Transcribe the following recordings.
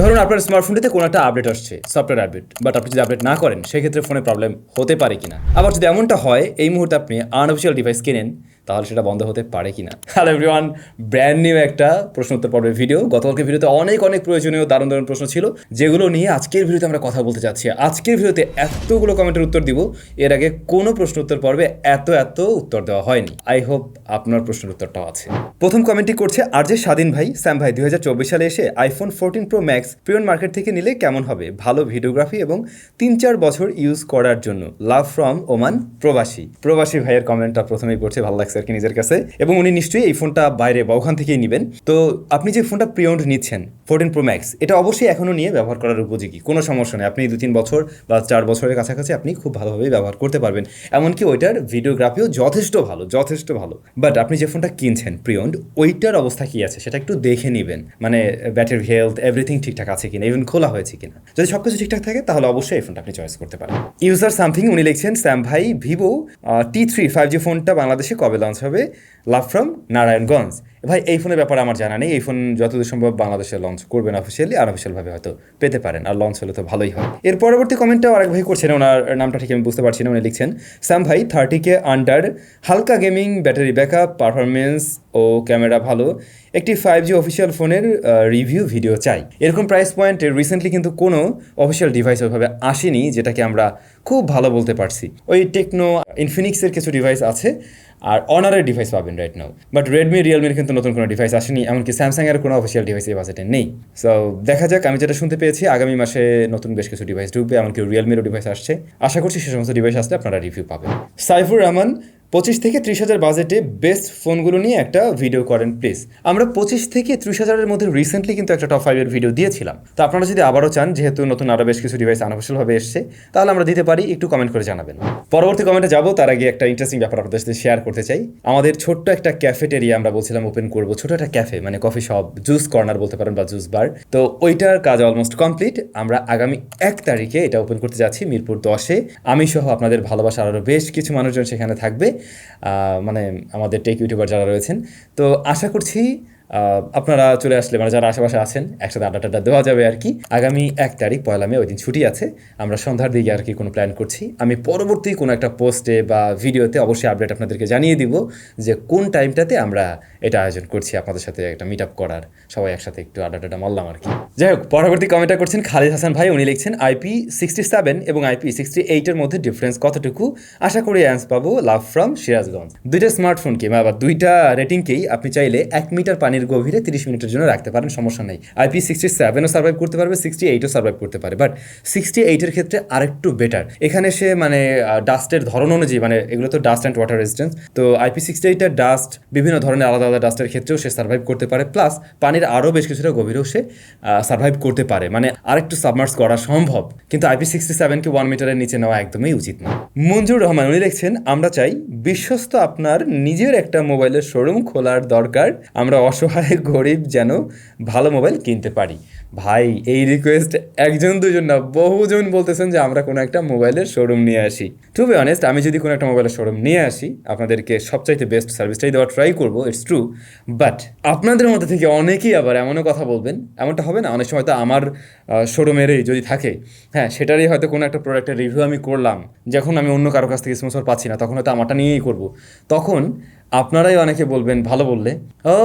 ধরুন আপনার স্মার্টফোনটিতে কোনো একটা আপডেট আসছে সফটওয়্যার আপডেট বাট আপনি যদি আপডেট না করেন, সেক্ষেত্রে ফোনে প্রবলেম হতে পারে কিনা। আবার যদি এমনটা হয়, এই মুহূর্তে আপনি আনঅফিসিয়াল ডিভাইস কেনেন তাহলে সেটা বন্ধ হতে পারে কিনা? হ্যালো এভরিওয়ান ব্র্যান্ড নিউ একটা প্রশ্ন উত্তর পর্বের ভিডিও গতকালকে ভিডিওতে অনেক অনেক প্রয়োজনীয় দারুণ দারুণ প্রশ্ন ছিল। যেগুলো নিয়ে আজকের ভিডিওতে আমরা কথা বলতে চাচ্ছি। আজকের ভিডিওতে এতগুলো কমেন্টের উত্তর দিব। এর আগে কোনো প্রশ্ন উত্তর পর্বে এত এত উত্তর দেওয়া হয়নি। আই হোপ আপনার প্রশ্নের উত্তরটাও আছে। প্রথম কমেন্টটি করছে আর যে স্বাধীন ভাই। স্যাম ভাই দুই হাজার চব্বিশ সালে এসে iPhone fourteen Pro Max pre owned market থেকে নিলে কেমন হবে? ভালো ভিডিওগ্রাফি এবং তিন, চার বছর ইউজ করার জন্য। লাভ ফ্রম ওমান প্রবাসী। প্রবাসী ভাইয়ের কমেন্টটা প্রথমেই করছে ভালো লাগছে। আর কি নিজের কাছে এবং উনি নিশ্চয়ই এই ফোনটা বাইরে বা ওখান থেকেই নেবেন। তো আপনি যে ফোনটা প্রিয়ন্ড নিচ্ছেন ফোরটিন প্রো ম্যাক্স এটা অবশ্যই এখনও নিয়ে ব্যবহার করার উপযোগী। কোনো সমস্যা নেই, আপনি দু তিন বছর বা চার বছরের কাছাকাছি আপনি খুব ভালোভাবেই ব্যবহার করতে পারবেন। এমনকি ওইটার ভিডিওগ্রাফিও যথেষ্ট ভালো যথেষ্ট ভালো। বাট আপনি যে ফোনটা কিনছেন প্রিয়ন্ড ওইটার অবস্থা কি আছে সেটা একটু দেখে নেবেন। মানে ব্যাটারি হেলথ এভরিথিং ঠিকঠাক আছে কিনা ইভেন খোলা হয়েছে কিনা। যদি সব কিছু ঠিকঠাক থাকে, তাহলে অবশ্যই এই ফোনটা আপনি চয়েস করতে পারেন। ইউজার সামথিং উনি লিখছেন স্যাম ভাই Vivo T three five G ফোনটা বাংলাদেশে কবে লঞ্চ হবে লাভ ফ্রম নারায়ণগঞ্জ। ভাই, এই ফোনের ব্যাপারে আমার জানা নেই। এই ফোন যতদূর সম্ভব বাংলাদেশে লঞ্চ করবেন অফিসিয়ালি আর আনঅফিসিয়ালভাবে হয়তো পেতে পারেন। আর লঞ্চ হলে তো ভালোই হয়। এর পরবর্তী কমেন্টটাও আরেক ভাই করছেন। ওনার নামটা ঠিক আমি বুঝতে পারছি না, উনি লিখছেন স্যাম ভাই থার্টি কে আন্ডার হালকা গেমিং ব্যাটারি ব্যাকআপ পারফরমেন্স ও ক্যামেরা ভালো। একটি ফাইভ জি অফিসিয়াল ফোনের রিভিউ ভিডিও চাই। এরকম প্রাইস পয়েন্টে রিসেন্টলি কিন্তু কোনো অফিসিয়াল ডিভাইস ওইভাবে আসেনি, যেটাকে আমরা খুব ভালো বলতে পারছি। ওই টেকনো ইনফিনিক্সের কিছু ডিভাইস আছে। আর অনারের ডিভাইস পাবেন রাইট নাও বাট রেডমি রিয়েলমির কিন্তু নতুন কোনো ডিভাইস আসেনি, এমনকি স্যামসাংয়ের কোনো অফিসিয়াল ডিভাইস এই বাজেটে নেই। সো দেখা যাক, আমি যেটা শুনতে পেয়েছি, আগামী মাসে নতুন বেশ কিছু ডিভাইস ঢুকবে, এমনকি রিয়েলমিরও ডিভাইস আসছে। আশা করছি সে সমস্ত ডিভাইস আসলে আপনারা রিভিউ পাবেন। সাইফুর রহমান পঁচিশ থেকে ত্রিশ হাজার বাজেটে বেস্ট ফোনগুলো নিয়ে একটা ভিডিও করেন প্লিজ আমরা পঁচিশ থেকে ত্রিশ হাজারের মধ্যে রিসেন্টলি কিন্তু একটা টপ ফাইভের ভিডিও দিয়েছিলাম। তো আপনারা যদি আবারও চান, যেহেতু নতুন আরও বেশ কিছু ডিভাইস আনঅফিসিয়ালভাবে এসছে, তাহলে আমরা দিতে পারি, একটু কমেন্ট করে জানাবেন। পরবর্তী কমেন্টে যাব, তার আগে একটা ইন্টারেস্টিং ব্যাপার আপনাদের সাথে শেয়ার করতে চাই। আমাদের ছোট্ট একটা ক্যাফেটেরিয়া আমরা বলছিলাম ওপেন করব, ছোট একটা ক্যাফে মানে কফি শপ জুস কর্নার বলতে পারেন বা জুস বার তো ওইটার কাজ অলমোস্ট কমপ্লিট আমরা আগামী এক তারিখে এটা ওপেন করতে যাচ্ছি, মিরপুর দশে। আমি সহ আপনাদের ভালোবাসা আরও বেশ কিছু মানুষজন সেখানে থাকবে। মানে আমাদের টেক ইউটিউবার যারা রয়েছেন। তো আশা করছি আপনারা চলে আসলে মানে যারা আশেপাশে আছেন, একসাথে আড্ডা টাড্ডা দেওয়া যাবে আর কি। আগামী এক তারিখ, পয়লা মে, ওই দিন ছুটি আছে, আমরা সন্ধ্যার দিকে আর কি কোনো প্ল্যান করছি। আমি পরবর্তী কোনো একটা পোস্টে বা ভিডিওতে অবশ্যই আপডেট আপনাদেরকে জানিয়ে দিব যে কোন টাইমটাতে আমরা এটা আয়োজন করছি আপনাদের সাথে একটা মিট আপ করার। সবাই একসাথে একটু আড্ডা টাড্ডা মারলাম আর কি। যাই হোক, পরবর্তী কমেন্টটা করছেন খালিদ হাসান ভাই। উনি লিখছেন আইপি সিক্সটি সেভেন এবং আইপি সিক্সটি এইটের মধ্যে ডিফারেন্স কতটুকু? আশা করি অ্যান্স পাবো। Love from Sirajganj. দুইটা স্মার্টফোনকে বা দুইটা রেটিংকেই আপনি চাইলে এক মিটার পানির গভীরে তিরিশ মিনিটের জন্য রাখতে পারেন, সমস্যা নেই। আইপি সিক্সটি সেভেনও সার্ভাইভ করতে পারবে সিক্সটি এইটও সার্ভাইভ করতে পারে। বাট সিক্সটি এইটের ক্ষেত্রে আরেকটু বেটার এখানে সে মানে ডাস্টের ধরন অনুযায়ী মানে এগুলো তো ডাস্ট অ্যান্ড ওয়াটার রেজিস্ট্যান্স তো আইপি সিক্সটি এইটের ডাস্ট বিভিন্ন ধরনের আলাদা আলাদা ডাস্টের ক্ষেত্রেও সে সার্ভাইভ করতে পারে। প্লাস পানির আরও বেশ কিছুটা গভীরেও সে সার্ভাইভ করতে পারে। মানে আরেকটু সাবমার্স করা সম্ভব। কিন্তু আইপি সিক্সটি সেভেনকে ওয়ান মিটারের নিচে নেওয়া একদমই উচিত না। মঞ্জুর রহমান, উনি লিখছেন, আমরা চাই বিশ্বস্ত আপনার নিজের একটা মোবাইলের শোরুম খোলার দরকার। আমরা অসহায়, গরিব যেন ভালো মোবাইল কিনতে পারি। ভাই, এই রিকোয়েস্ট একজন, দুজন না, বহুজন বলতেছেন যে, আমরা কোনো একটা মোবাইলের শোরুম নিয়ে আসি। টু বি অনেস্ট আমি যদি কোনো একটা মোবাইলের শোরুম নিয়ে আসি, আপনাদেরকে সবচাইতে বেস্ট সার্ভিসটাই দেওয়ার ট্রাই করব। ইটস ট্রু বাট আপনাদের মধ্যে থেকে অনেকেই আবার এমনও কথা বলবেন, এমনটা হবে না, অনেক সময় তো আমার শোরুমেরই যদি থাকে হ্যাঁ সেটারই হয়তো কোনো একটা প্রোডাক্টের রিভিউ আমি করলাম, যখন আমি অন্য কারও কাছ থেকে স্পন্সর পাচ্ছি না, তখন হয়তো আমারটা নিয়েই করব। তখন আপনারাই অনেকে বলবেন, ভালো বললে। ও,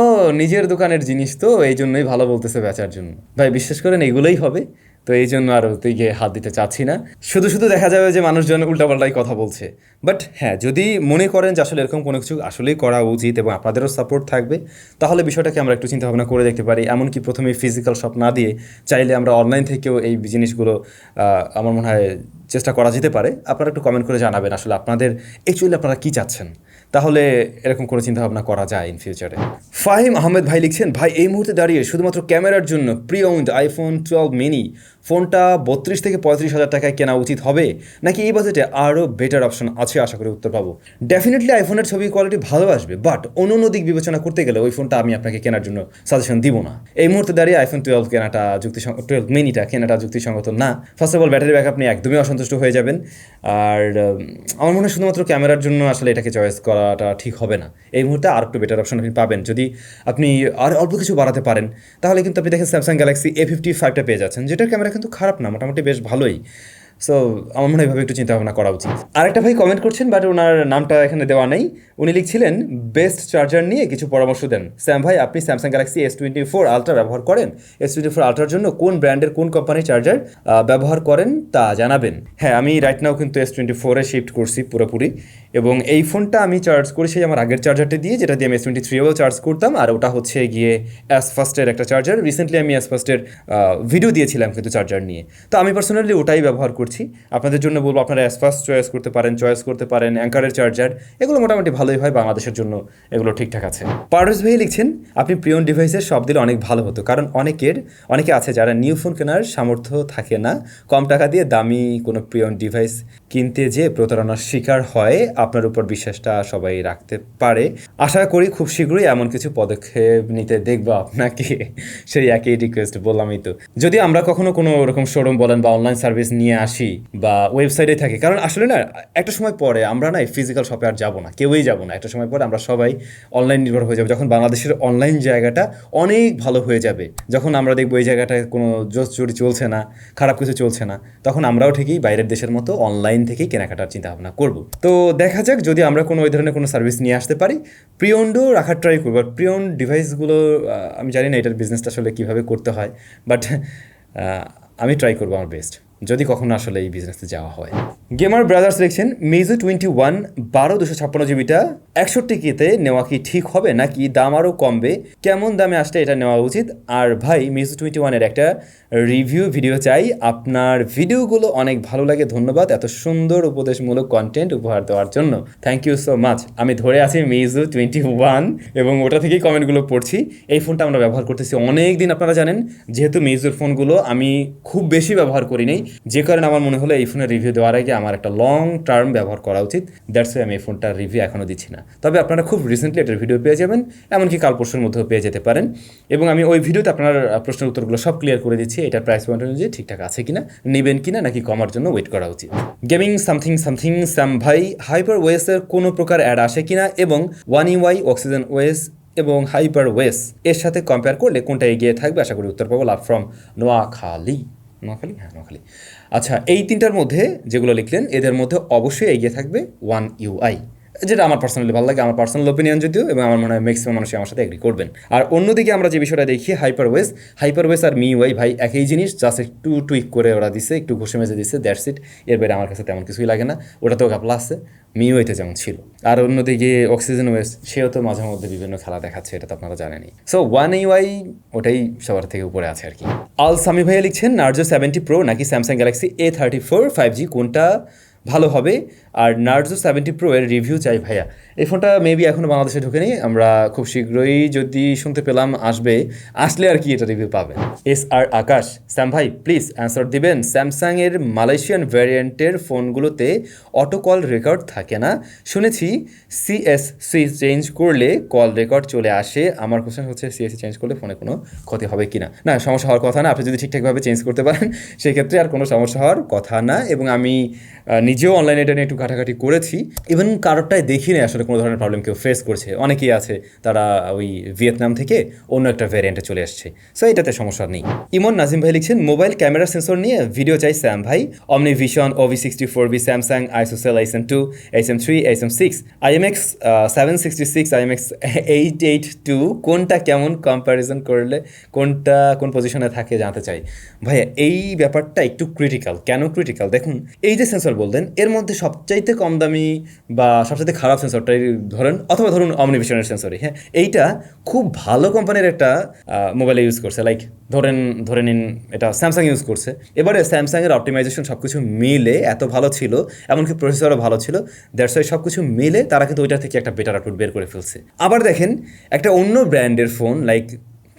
নিজের দোকানের জিনিস তো এই জন্যই ভালো বলতেছে বেচার জন্য। ভাই, বিশ্বাস করেন, এগুলোই হবে। তো এই জন্য আর ওতে গিয়ে হাত দিতে চাচ্ছি না। শুধু শুধু দেখা যাবে যে মানুষজন উল্টাপাল্টাই কথা বলছে। বাট হ্যাঁ যদি মনে করেন যে আসলে এরকম কোনো কিছু আসলেই করা উচিত এবং আপনাদেরও সাপোর্ট থাকবে, তাহলে বিষয়টাকে আমরা একটু চিন্তা ভাবনা করে দেখতে পারি। এমনকি প্রথমে ফিজিক্যাল শপ না দিয়ে চাইলে আমরা অনলাইন থেকেও এই জিনিসগুলো আমার মনে হয় চেষ্টা করা যেতে পারে। আপনারা একটু কমেন্ট করে জানাবেন আসলে আপনাদের অ্যাকচুয়ালি আপনারা কী চাচ্ছেন? তাহলে এরকম কোনো চিন্তাভাবনা করা যায় ইন ফিউচারে ফাহিম আহমেদ ভাই লিখছেন, ভাই, এই মুহূর্তে দাঁড়িয়ে শুধুমাত্র ক্যামেরার জন্য pre owned iPhone twelve mini ফোনটা বত্রিশ থেকে পঁয়ত্রিশ হাজার টাকায় কেনা উচিত হবে? নাকি এই বাজেটে আরও বেটার অপশন আছে আশা করি উত্তর পাবো? ডেফিনেটলি আইফোনের ছবি কোয়ালিটি ভালো আসবে বাট অন্য অন্য দিক বিবেচনা করতে গেলে ওই ফোনটা আমি আপনাকে কেনার জন্য সাজেশন দিব না। এই মুহূর্তে দাঁড়িয়ে আইফোন টুয়েলভ কেনাটা যুক্তিসঙ্গত টুয়েলভ মিনিটা কেনাটা যুক্তিসঙ্গত না। First of all battery back আপনি একদমই অসন্তুষ্ট হয়ে যাবেন। আর আমার মনে হয় শুধুমাত্র ক্যামেরার জন্য আসলে এটাকে চয়েস করাটা ঠিক হবে না। এই মুহূর্তে আর একটু বেটার অপশন আপনি পাবেন। যদি আপনি আর অল্প কিছু বাড়াতে পারেন, তাহলে কিন্তু আপনি দেখেন স্যামসাং গ্যালাক্সি এ ফিফটি ফাইভটা পেয়ে যাচ্ছেন, যেটার ক্যামেরা কিন্তু খারাপ না, মোটামুটি বেশ ভালোই। সো আমার মনে হয় একটু চিন্তা ভাবনা করা উচিত। আরেকটা ভাই কমেন্ট করছেন বাট ওনার নামটা এখানে দেওয়া নেই। উনি লিখছিলেন বেস্ট চার্জার নিয়ে কিছু পরামর্শ দেন। স্যাম ভাই, আপনি Samsung Galaxy S twenty four Ultra ব্যবহার করেন? এস টোয়েন্টি ফোর আলট্রার জন্য কোন ব্র্যান্ডের কোন কোম্পানির চার্জার ব্যবহার করেন তা জানাবেন। হ্যাঁ আমি রাইট নাও কিন্তু এস টোয়েন্টি ফোরে শিফট করছি পুরোপুরি। এবং এই ফোনটা আমি চার্জ করেছি আমার আগের চার্জারটি দিয়ে, যেটা দিয়ে আমি এস টোয়েন্টি থ্রিও চার্জ করতাম, আর ওটা হচ্ছে গিয়ে অ্যাস ফার্স্টের একটা চার্জার রিসেন্টলি আমি অ্যাস ফার্স্টের ভিডিও দিয়েছিলাম কিন্তু চার্জার নিয়ে। তো আমি পার্সোনালি ওটাই ব্যবহার করছি। আপনাদের জন্য বলব, আপনারা অ্যাস ফার্স্ট চয়েস করতে পারেন চয়েস করতে পারেন অ্যাঙ্কারের চার্জার এগুলো মোটামুটি ভালোই হয়, বাংলাদেশের জন্য এগুলো ঠিকঠাক আছে। পারভেজ ভাই লিখছেন, আপনি প্রিয়ন ডিভাইসের সব দিলে অনেক ভালো হতো। কারণ অনেকের, অনেকে আছে যারা নিউ ফোন কেনার সামর্থ্য থাকে না। কম টাকা দিয়ে দামি কোনো প্রিয়ন ডিভাইস কিনতে যে প্রতারণার শিকার হয়, আপনার উপর বিশ্বাসটা সবাই রাখতে পারে। আশা করি খুব শীঘ্রই এমন কিছু পদক্ষেপ নিতে দেখব আপনাকে। সেই একই রিকোয়েস্ট বললামই তো। যদি আমরা কখনো কোনো ওরকম শোরুম বলেন বা অনলাইন সার্ভিস নিয়ে আসি বা ওয়েবসাইটে থাকি, কারণ আসলে না, একটা সময় পরে আমরা না ফিজিক্যাল শপে আর যাব না, কেউই যাব না। একটা সময় পরে আমরা সবাই অনলাইন নির্ভর হয়ে যাব। যখন বাংলাদেশের অনলাইন জায়গাটা অনেক ভালো হয়ে যাবে, যখন আমরা দেখব এই জায়গাটায় কোনো জোর চুরি চলছে না, খারাপ কিছু চলছে না, তখন আমরাও ঠিকই বাইরের দেশের মতো অনলাইন থেকেই কেনাকাটার চিন্তা ভাবনা করব। তো দেখা যাক, যদি আমরা কোনো ওই ধরনের কোনো সার্ভিস নিয়ে আসতে পারি। প্রিয়ন্ডও রাখার ট্রাই করব। আর প্রিয়ন ডিভাইসগুলো আমি জানি না এটার বিজনেসটা আসলে কীভাবে করতে হয় বাট আমি ট্রাই করব আমার বেস্ট যদি কখনো আসলে এই বিজনেসে যাওয়া হয়। গেমার ব্রাদার্স দেখছেন মেজো টোয়েন্টি ওয়ান, বারো দুশো ছাপ্পান্ন জিবিটা একষট্টি কেতে নেওয়া কি ঠিক হবে নাকি দাম আরও কমবে? কেমন দামে আসলে এটা নেওয়া উচিত? আর ভাই, মেজো টোয়েন্টি ওয়ানের একটা রিভিউ ভিডিও চাই। আপনার ভিডিওগুলো অনেক ভালো লাগে, ধন্যবাদ এত সুন্দর উপদেশমূলক কন্টেন্ট উপহার দেওয়ার জন্য। থ্যাংক ইউ সো মাচ আমি ধরে আছি মেজো টোয়েন্টি ওয়ান এবং ওটা থেকেই কমেন্টগুলো পড়ছি। এই ফোনটা আমরা ব্যবহার করতেছি অনেক দিন আপনারা জানেন। যেহেতু মেজোর ফোনগুলো আমি খুব বেশি ব্যবহার করি নাই, যে কারণে আমার মনে হলো এই ফোনের রিভিউ দেওয়ার আগে আমার একটা লং টার্ম ব্যবহার করা উচিত। দ্যাটস আমি এই ফোনটার রিভিউ এখনও দিচ্ছি না। তবে আপনারা খুব রিসেন্টলি এটার ভিডিও পেয়ে যাবেন, এমনকি কাল পরশুর মধ্যেও পেয়ে যেতে পারেন। এবং আমি ওই ভিডিওতে আপনার প্রশ্নের উত্তরগুলো সব ক্লিয়ার করে দিচ্ছি এটার প্রাইস পয়েন্ট অনুযায়ী ঠিকঠাক আছে কিনা, নেবেন কিনা, নাকি কমার জন্য ওয়েট করা উচিত। গেমিং সামথিং সামথিং স্যাম ভাই হাইপার ওয়েসের কোনো প্রকার অ্যাড আসে কিনা এবং ওয়ান ইউআই অক্সিজেন ওয়েস এবং হাইপার ওয়েস এর সাথে কম্পেয়ার করলে কোনটা এগিয়ে থাকবে, আশা করি উত্তর পাবো লাভ ফ্রম নোয়াখালী। নোয়াখালী? হ্যাঁ নোয়াখালী। আচ্ছা এই তিনটার মধ্যে যেগুলো লিখলেন, এদের মধ্যে অবশ্যই এগিয়ে থাকবে ওয়ান ইউআই, যেটা আমার পার্সোনালি ভালো লাগে। আমার পার্সোনাল ওপিনিয়ন যদিও, এবং আমার মনে হয় ম্যাক্সিমাম মানুষ আমার সাথে এগ্রি করবেন। আর অন্যদিকে আমরা যে বিষয়টা দেখি হাইপার ওয়েস হাইপার ওয়েস আর মি ওয়াই ভাই, একই জিনিস জাস্ট একটু টুইক করে ওরা দিছে, একটু ঘষে মেজে দিছে দ্যাটস ইট এর বাইরে আমার কাছে তেমন কিছুই লাগে না। ওটা তো গাপলা আছে। মি ওয়াইতে যেমন ছিল। আর অন্যদিকে অক্সিজেন ওয়েস সেও তো মাঝে মধ্যে বিভিন্ন খেলা দেখাচ্ছে, এটা তো আপনারা জানেনই। সো ওয়ান ইউআই ওটাই সবার থেকে উপরে আছে আর কি। আল সামি ভাইয়া লিখছেন নার্জো সেভেন্টি প্রো নাকি Samsung Galaxy A thirty four five G কোনটা ভালো হবে? আর নার্জো সেভেন্টি প্রো এর রিভিউ চাই ভাইয়া। এই ফোনটা মেবি এখনও বাংলাদেশে ঢুকেনি, আমরা খুব শীঘ্রই যদি শুনতে পেলাম, আসবে। আসলে আর কি এটা রিভিউ পাবেন এস আর আকাশ, স্যাম ভাই প্লিজ অ্যান্সার দিবেন। স্যামসাংয়ের মালয়েশিয়ান ভ্যারিয়েন্টের ফোনগুলোতে অটো কল রেকর্ড থাকে না। শুনেছি সিএস সুইচ চেঞ্জ করলে কল রেকর্ড চলে আসে। আমার কোশ্চেন হচ্ছে সিএসসি চেঞ্জ করলে ফোনে কোনো ক্ষতি হবে কি না না সমস্যা হওয়ার কথা না, আপনি যদি ঠিকঠাকভাবে চেঞ্জ করতে পারেন, সেক্ষেত্রে আর কোনো সমস্যা হওয়ার কথা না। এবং আমি নিজেও অনলাইনে এটা নিয়ে একটু ঘাটাঘাটি করেছি। ইভেন কারোরটাই দেখি না আসলে কোনো ধরনের প্রবলেম কেউ ফেস করছে। অনেকেই আছে তারা ওই ভিয়েতনাম থেকে অন্য একটা ভ্যারিয়েন্টে চলে আসছে সো এটাতে সমস্যা নেই। ইমন নাজিম ভাই লিখছেন মোবাইল ক্যামেরা সেন্সর নিয়ে ভিডিও চাই স্যাম ভাই। OmniVision OV sixty four B Samsung ISOCELL ice M two H M three H M six IMX seven sixty six IMX eight eight two কোনটা কেমন কম্প্যারিজন করলে, কোনটা, কোন পজিশনে থাকে জানতে চাই। ভাইয়া, এই ব্যাপারটা একটু ক্রিটিক্যাল কেন ক্রিটিক্যাল দেখুন, এই যে সেন্সর বললেন, এর মধ্যে সবচাইতে কম দামি বা সবচাইতে খারাপ সেন্সরটাই ধরেন অথবা ধরুন অমনিভিশনের সেন্সরই হ্যাঁ এইটা খুব ভালো কোম্পানির একটা মোবাইলে ইউজ করছে। লাইক ধরেন, ধরে নিন, এটা স্যামসাং ইউজ করছে। এবারে স্যামসাংয়ের অপটিমাইজেশন সব কিছু মিলে এত ভালো ছিল, এমনকি প্রসেসরও ভালো ছিল দ্যাটস ওয়াই সব কিছু মিলে তারা কিন্তু ওইটা থেকে একটা বেটার আউটপুট বের করে ফেলছে। আবার দেখেন, একটা অন্য ব্র্যান্ডের ফোন লাইক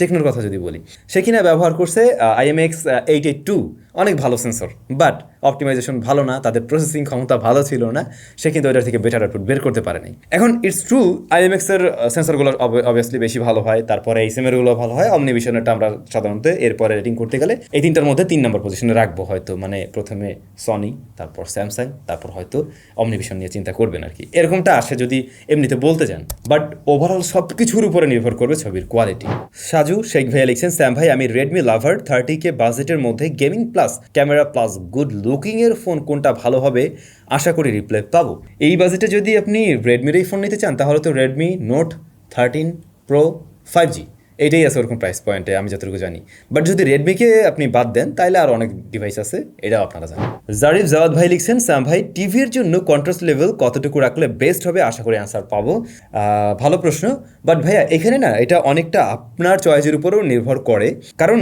টেকনোর কথা যদি বলি, সে কিনা ব্যবহার করছে আইএমএক্স এইট এইট টু অনেক ভালো সেন্সর বাট অপটিমাইজেশন ভালো না, তাদের প্রসেসিং ক্ষমতা ভালো ছিল না, সে কিন্তু ওইটার থেকে বেটার আউটপুট বের করতে পারেনি। এখন ইটস ট্রু আইএমএক্সের সেন্সরগুলো অবভিয়াসলি বেশি ভালো হয়, তারপরে এইসএমেরগুলো ভালো হয় অমনিভিশনেরটা আমরা সাধারণত এরপরে রেটিং করতে গেলে এই তিনটার মধ্যে তিন নম্বর পজিশনে রাখব হয়তো মানে প্রথমে সনি তারপর স্যামসাং তারপর হয়তো অমনিভিশন নিয়ে চিন্তা করবেন আর কি। এরকমটা আসে যদি এমনিতে বলতে যান বাট ওভারঅল সব কিছুর উপরে নির্ভর করবে ছবির কোয়ালিটি সাজু, শেখ ভাইয়া লিখছেন, স্যাম ভাই, আমি রেডমি লাভার থার্টি কে বাজেটের মধ্যে gaming plus camera plus good looking এর ফোন কোনটা ভালো হবে? আশা করি রিপ্লাই পাবো। এই বাজেটে যদি আপনি রেডমির এই ফোন নিতে চান, তাহলে তো Redmi note thirteen pro five G এইটাই আছে ওরকম প্রাইস পয়েন্টে আমি যতটুকু জানি। বাট যদি রেডমিকে আপনি বাদ দেন তাহলে আর অনেক ডিভাইস আছে, এটাও আপনারা জানেন। জারিফ জাওয়াদ ভাই লিখছেন স্যাম ভাই টিভির জন্য কন্ট্রাস্ট লেভেল কতটুকু রাখলে বেস্ট হবে? আশা করি অ্যান্সার পাবো। ভালো প্রশ্ন। বাট ভাইয়া, এখানে না, এটা অনেকটা আপনার চয়েসের উপরেও নির্ভর করে। কারণ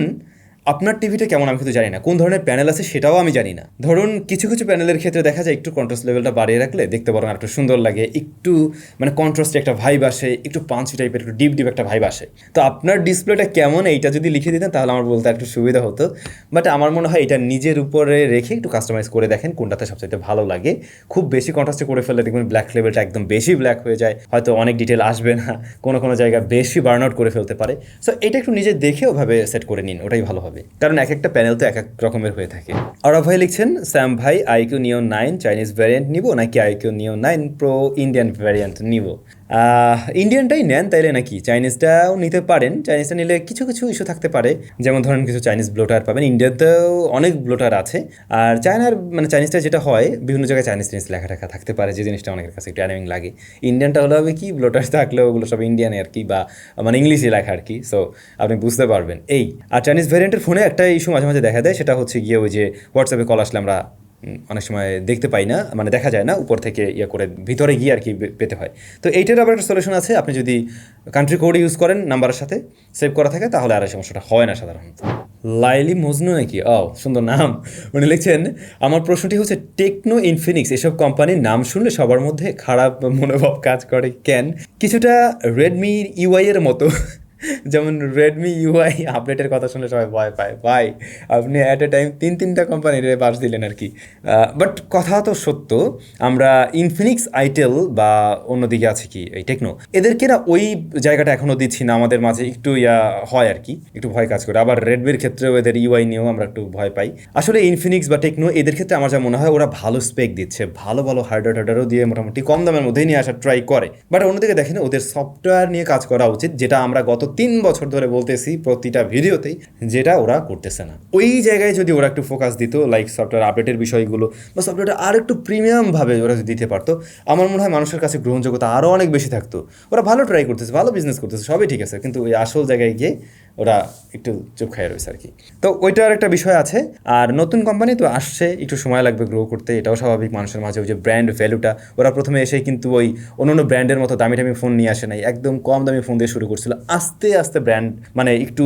আপনার টিভিটা কেমন আমি কিন্তু জানি না। কোন ধরনের প্যানেল আছে সেটাও আমি জানি না। ধরুন, কিছু কিছু প্যানেলের ক্ষেত্রে দেখা যায় একটু কন্ট্রাস্ট লেভেলটা বাড়িয়ে রাখলে দেখতে বরং একটু সুন্দর লাগে, একটু মানে কন্ট্রাস্টে একটা ভাইব আসে, একটু পাঞ্চি টাইপের একটু ডিপ ডিপ একটা ভাইব আসে। তো আপনার ডিসপ্লেটা কেমন, এইটা যদি লিখে দিতেন তাহলে আমার বলতে একটু সুবিধা হতো। বাট আমার মনে হয় এটা নিজের উপরে রেখে একটু কাস্টমাইজ করে দেখেন কোনটাতে সবচেয়ে ভালো লাগে। খুব বেশি কন্ট্রাস্টে করে ফেললে দেখবেন ব্ল্যাক লেভেলটা একদম বেশি ব্ল্যাক হয়ে যায়। হয়তো অনেক ডিটেল আসবে না, কোনো কোনো জায়গায় বেশি বার্ন আউট করে ফেলতে পারে। সো এটা একটু নিজে দেখে ওভাবে সেট করে নিন, ওটাই ভালো হবে। কারণ এক একটা প্যানেল তো এক এক রকমের হয়ে থাকে। আর ভাই লিখছেন, স্যাম ভাই আইকিউ নিও নাইন চাইনিজ ভ্যারিয়েন্ট নিব নাকি আইকিউ নিও নাইন প্রো ইন্ডিয়ান ভ্যারিয়েন্ট নিব? ইন্ডিয়ানটাই নেন তাইলে নাকি? চাইনিজটাও নিতে পারেন। চাইনিজটা নিলে কিছু কিছু ইস্যু থাকতে পারে। যেমন ধরেন কিছু চাইনিজ ব্লোটার পাবেন। ইন্ডিয়াতেও অনেক ব্লোটার আছে। আর চায়নার মানে চাইনিজটা যেটা হয়, বিভিন্ন জায়গায় চাইনিজ জিনিস লেখা টেখা থাকতে পারে, যে জিনিসটা অনেকের কাছে একটু অ্যানিমিং লাগে। ইন্ডিয়ানটা হলে হবে কি ব্লোটার থাকলেও ওগুলো সব ইন্ডিয়ানে আর কি, বা মানে ইংলিশে লেখা আর কি। সো আপনি বুঝতে পারবেন। এই, আর চাইনিজ ভ্যারিয়েন্টের ফোনে একটা ইস্যু মাঝে মাঝে দেখা দেয়। সেটা হচ্ছে গিয়ে ওই যে হোয়াটসঅ্যাপে কল আসলে আমরা অনেক সময় দেখতে পাই না মানে দেখা যায় না উপর থেকে ইয়ে করে ভিতরে গিয়ে আর কি পেতে হয়। তো এইটার আবার একটা সলিউশন আছে, আপনি যদি কান্ট্রি কোড ইউজ করেন নাম্বারের সাথে সেভ করা থাকে, তাহলে আর এই সমস্যাটা হয় না সাধারণত। লাইলি মজনু নাকি? ও সুন্দর নাম। উনি লিখছেন, আমার প্রশ্নটি হচ্ছে, টেকনো ইনফিনিক্স, এসব কোম্পানির নাম শুনলে সবার মধ্যে খারাপ মনোভাব কাজ করে কেন? কিছুটা রেডমি ইউআই এর মতো। যেমন রেডমি ইউআই আপডেটের কথা শুনলে সবাই ভয় পায়। ভাই, আপনি অ্যাট এ টাইম তিন তিনটা কোম্পানির বাস দিলেন আর কি। বাট কথা তো সত্য, আমরা ইনফিনিক্স আইটেল বা অন্যদিকে আছে কি, এই টেকনো এদেরকে না ওই জায়গাটা এখনও দিচ্ছি না, আমাদের মাঝে একটু ইয়া হয় আর কি, একটু ভয় কাজ করে। আবার রেডমির ক্ষেত্রেও এদের ইউআই নিয়েও আমরা একটু ভয় পাই। আসলে ইনফিনিক্স বা টেকনো এদের ক্ষেত্রে আমার যা মনে হয়, ওরা ভালো স্পেক দিচ্ছে, ভালো ভালো হার্ডওয়্যার হার্ডওয়্যারও দিয়ে মোটামুটি কম দামের মধ্যেই নিয়ে আসার ট্রাই করে। বাট অন্যদিকে দেখেন, ওদের সফটওয়্যার নিয়ে কাজ করা উচিত, যেটা আমরা গত তিন বছর ধরে বলতেছি প্রতিটা ভিডিওতেই যেটা ওরা করতেছে না। ওই জায়গায় যদি ওরা একটু ফোকাস দিত লাইক সফটওয়্যার আপডেটের বিষয়গুলো বা সফটওয়্যারটা আর একটু প্রিমিয়ামভাবে ওরা যদি দিতে পারতো, আমার মনে হয় মানুষের কাছে গ্রহণযোগ্যতা আরও অনেক বেশি থাকতো। ওরা ভালো ট্রাই করতেছে, ভালো বিজনেস করতেছে, সবই ঠিক আছে। কিন্তু ওই আসল জায়গায় গিয়ে ওরা একটু চুপ খাইয়ে রয়েছে আর কি। তো ওইটার একটা বিষয় আছে। আর নতুন কোম্পানি তো আসছে, একটু সময় লাগবে গ্রো করতে, এটাও স্বাভাবিক মানুষের মাঝে, ওই যে ব্র্যান্ড ভ্যালুটা ওরা প্রথমে এসে কিন্তু ওই অন্য অন্য ব্র্যান্ডের মতো দামি দামি ফোন নিয়ে আসে নাই, একদম কম দামি ফোন দিয়ে শুরু করছিল। আস্তে আস্তে ব্র্যান্ড মানে একটু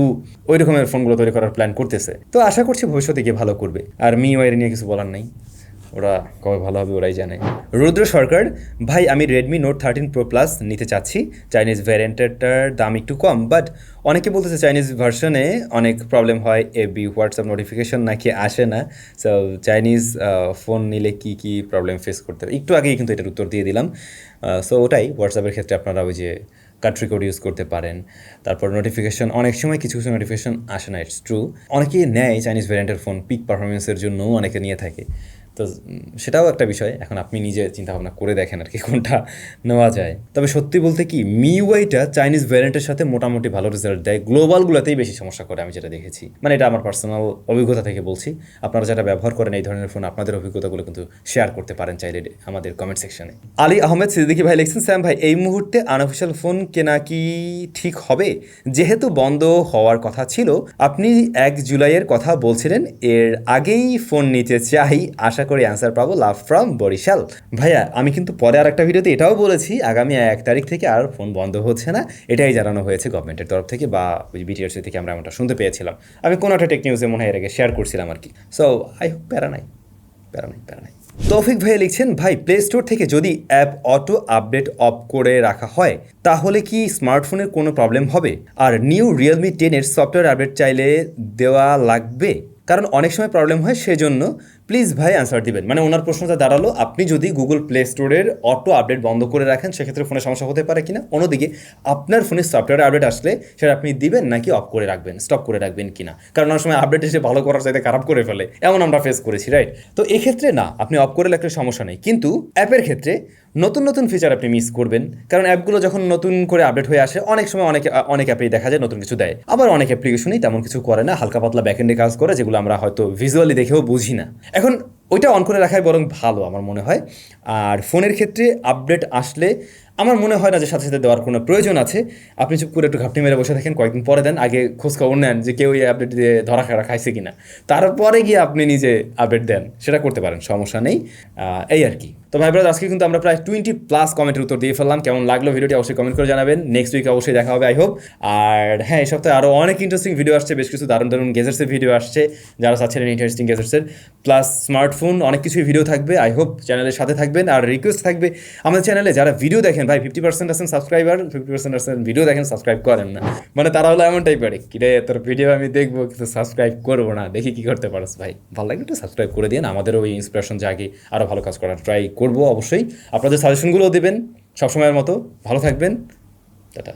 ওই রকমের ফোনগুলো তৈরি করার প্ল্যান করতেছে। তো আশা করছি ভবিষ্যতে গিয়ে ভালো করবে। আর মি ওয়াইয়ের নিয়ে কিছু বলার নেই। ওরা কবে ভালো হবে ওরাই জানে। রুদ্র সরকার, ভাই, আমি Redmi note thirteen pro plus নিতে চাচ্ছি। চাইনিজ ভ্যারিয়েন্টেরটার দাম একটু কম বাট অনেকে বলতেছে চাইনিজ ভার্সনে অনেক প্রবলেম হয়। এবি হোয়াটসঅ্যাপ নোটিফিকেশন নাকি আসে না। সো চাইনিজ ফোন নিলে কি কি প্রবলেম ফেস করতে হবে? একটু আগেই কিন্তু এটার উত্তর দিয়ে দিলাম। সো ওটাই হোয়াটসঅ্যাপের ক্ষেত্রে আপনারা ওই যে কান্ট্রি কোড ইউজ করতে পারেন। তারপর নোটিফিকেশন অনেক সময় কিছু কিছু নোটিফিকেশন আসে না ইটস ট্রু অনেকেই নেয় চাইনিজ ভ্যারিয়েন্টের ফোন পিক পারফরমেন্সের জন্যও অনেকে নিয়ে থাকে। তো সেটাও একটা বিষয়। এখন আপনি নিজে চিন্তা ভাবনা করে দেখেন আর কি কোনটা নেওয়া যায়। তবে সত্যি বলতে কি, মিউআইটা চাইনিজ ভ্যারিয়েন্টের সাথে মোটামুটি ভালো রেজাল্ট দেয়। গ্লোবালগুলোতেই বেশি সমস্যা করে, আমি যেটা দেখেছি। মানে এটা আমার পার্সোনাল অভিজ্ঞতা থেকে বলছি। আপনারা যারা ব্যবহার করেন এই ধরনের ফোন আপনাদের অভিজ্ঞতাগুলো কিন্তু শেয়ার করতে পারেন চাইলে আমাদের কমেন্ট সেকশনে আলী আহমেদ সিদ্দিকি ভাই লিখছেন, স্যাম ভাই, এই মুহূর্তে আনঅফিসিয়াল ফোন কেনা কি ঠিক হবে? যেহেতু বন্ধ হওয়ার কথা ছিল, আপনি এক জুলাইয়ের কথা বলছিলেন। এর আগেই ফোন নিতে চাই, আশা করি অ্যান্সার পাবো লাভ ফ্রম বরিশাল। ভাইয়া, আমি কিন্তু পরে আর একটা ভিডিওতে এটাও বলেছি, আগামী এক তারিখ থেকে আর ফোন বন্ধ হচ্ছে না। এটাই জানানো হয়েছে গভর্নমেন্টের তরফ থেকে বা বিটিআরসি থেকে আমরা এমনটা শুনতে পেয়েছিলাম। আমি কোনো একটা টেক নিউজে মনে হয় এর আগে শেয়ার করছিলাম আর কি। সো আই হোপ প্যারা নাই প্যারা নাই প্যারা নাই। তৌফিক ভাইয়া লিখছেন, ভাই প্লে স্টোর থেকে যদি অ্যাপ অটো আপডেট অফ করে রাখা হয়, তাহলে কি স্মার্টফোনের কোনো প্রবলেম হবে? আর নিউ রিয়েলমি টেনের সফটওয়্যার আপডেট চাইলে দেওয়া লাগবে? কারণ অনেক সময় প্রবলেম হয় সেজন্য প্লিজ ভাই অ্যান্সার দিবেন। মানে ওনার প্রশ্নটা দাঁড়াল, আপনি যদি গুগল প্লে স্টোরের অটো আপডেট বন্ধ করে রাখেন, সেক্ষেত্রে ফোনে সমস্যা হতে পারে কিনা? অন্যদিকে, আপনার ফোনে সফটওয়্যার আপডেট আসলে সেটা আপনি দিবেন নাকি অফ করে রাখবেন স্টপ করে রাখবেন কিনা? কারণ অনেক সময় আপডেট এসে ভালো করার চাইতে খারাপ করে ফেলে, এমন আমরা ফেস করেছি রাইট তো এক্ষেত্রে না, আপনি অফ করে রাখলে সমস্যা নেই। কিন্তু অ্যাপের ক্ষেত্রে নতুন নতুন ফিচার আপনি মিস করবেন, কারণ অ্যাপগুলো যখন নতুন করে আপডেট হয়ে আসে, অনেক সময় অনেক অনেক অ্যাপেই দেখা যায়, নতুন কিছু দেয়। আবার অনেক অ্যাপ্লিকেশনই তেমন কিছু করে না হালকা পাতলা ব্যাকএন্ডে কাজ করে, যেগুলো আমরা হয়তো ভিজুয়ালি দেখেও বুঝি না। এখন ওইটা অন করে রাখাই বরং ভালো আমার মনে হয়। আর ফোনের ক্ষেত্রে আপডেট আসলে আমার মনে হয় না যে সাথে সাথে দেওয়ার কোনো প্রয়োজন আছে। আপনি চুপ করে একটু ঘাপটি মেরে বসে থাকেন, কয়েকদিন পরে দেন, আগে খোঁজখবর নেন যে কেউ এই আপডেট দিয়ে ধরা খাড়া খাইছে কি না তারপরে গিয়ে আপনি নিজে আপডেট দেন, সেটা করতে পারেন, সমস্যা নেই। এই আর কি। তো ভাই ব্রাদ আজকে কিন্তু আমরা প্রায় টোয়েন্টি প্লাস কমেন্টের উত্তর দিয়ে ফেললাম। কেমন লাগল ভিডিওটি অবশ্যই কমেন্ট করে জানাবেন। নেক্সট উইকে অবশ্যই দেখা হবে আই হোপ আর হ্যাঁ এই সপ্তাহে আরও অনেক ইন্টারেস্টিং ভিডিও আসছে, বেশ কিছু দারুণ দারুণ গেজেটসের ভিডিও আসছে, যারা চাচ্ছিলেন ইন্টারেস্টিং গেজেটসের প্লাস স্মার্টফোন অনেক কিছুই ভিডিও থাকবে আই হোপ চ্যানেলের সাথে থাকবেন। আর রিকোয়েস্ট থাকবে, আমাদের চ্যানেলে যারা ভিডিও দেখেন ভাই ফিফটি পার্সেন্ট আছেন সাবস্ক্রাইবার ফিফটি পার্সেন্ট আছেন ভিডিও দেখেন সাবস্ক্রাইব করেন না। মানে তারা হলো এমনটাই পারে কিরে তোর ভিডিও আমি দেখব, কিন্তু সাবস্ক্রাইব করব না, দেখি কি করতে পারস ভাই। ভালো লাগে একটু সাবস্ক্রাইব করে দিন আমাদেরও ওই ইন্সপিরেশন জাগে আরও ভালো কাজ করার ট্রাই করব অবশ্যই। আপনাদের সাজেশনগুলোও দেবেন, সবসময়ের মতো। ভালো থাকবেন, টাটা।